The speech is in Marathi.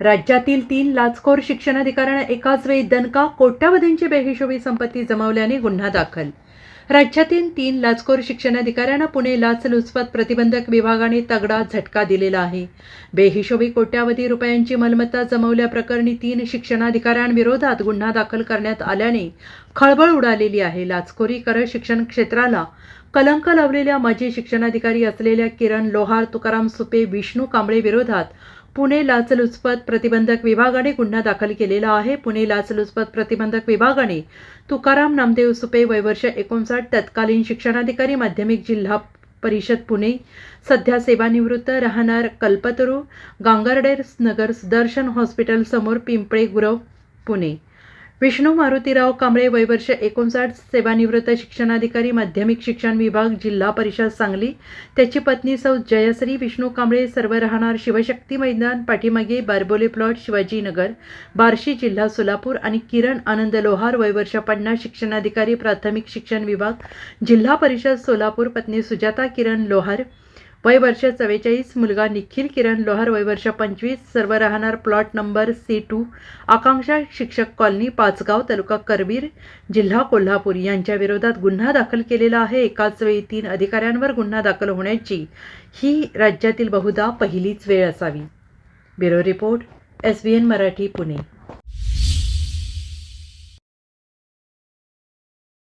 राज्यातील तीन लाचखोर शिक्षणाधिकाऱ्यांना एकाच वेळी दणका कोट्यावधींची बेहिशोबी संपत्ती जमवल्याने गुन्हा दाखल. राज्यातील तीन लाचखोर शिक्षणाधिकाऱ्यांना पुणे लाचलुचपत प्रतिबंधक विभागाने तगडा झटका दिलेला आहे. बेहिशोबी कोट्यावधी रुपयांची मालमत्ता जमवल्याप्रकरणी तीन शिक्षणाधिकाऱ्यांविरोधात गुन्हा दाखल करण्यात आल्याने खळबळ उडालेली आहे. लाचखोरी करत शिक्षण क्षेत्राला कलंक लावलेल्या माजी शिक्षणाधिकारी असलेल्या किरण लोहार तुकाराम सुपे विष्णू कांबळे विरोधात पुणे लाचलुचपत प्रतिबंधक विभागाने गुन्हा दाखल केलेला आहे. पुणे लाचलुचपत प्रतिबंधक विभागाने तुकाराम नामदेव सुपे वयवर्ष एकोणसाठ तत्कालीन शिक्षणाधिकारी माध्यमिक जिल्हा परिषद पुणे सध्या सेवानिवृत्त राहणार कल्पतरू गांगार्डेर नगर सुदर्शन हॉस्पिटल समोर पिंपळे गुरव पुणे. विष्णू मारुतीराव कांबळे वयवर्ष एकोणसाठ सेवानिवृत्त शिक्षणाधिकारी माध्यमिक शिक्षण विभाग जिल्हा परिषद सांगली. त्याची पत्नी सौ. जयश्री विष्णू कांबळे सर्व राहणार शिवशक्ती मैदान पाठीमागे बारबोले प्लॉट शिवाजीनगर बार्शी जिल्हा सोलापूर आणि किरण आनंद लोहार वयवर्ष पन्नास शिक्षणाधिकारी प्राथमिक शिक्षण विभाग जिल्हा परिषद सोलापूर पत्नी सुजाता किरण लोहार वयवर्ष चव्वेचाळीस मुलगा निखिल किरण लोहार वयवर्ष पंचवीस सर्व राहणार plot number C two. Akanksha शिक्षक कॉलनी पाचगाव तालुका करवीर जिल्हा कोल्हापूर. यांच्या विरोधात गुन्हा दाखल केलेला आहे. एकाच वेळी तीन अधिकाऱ्यांवर गुन्हा दाखल होण्याची ही राज्यातील बहुधा पहिलीच वेळ असावी. Bureau report S B N Marathi Pune.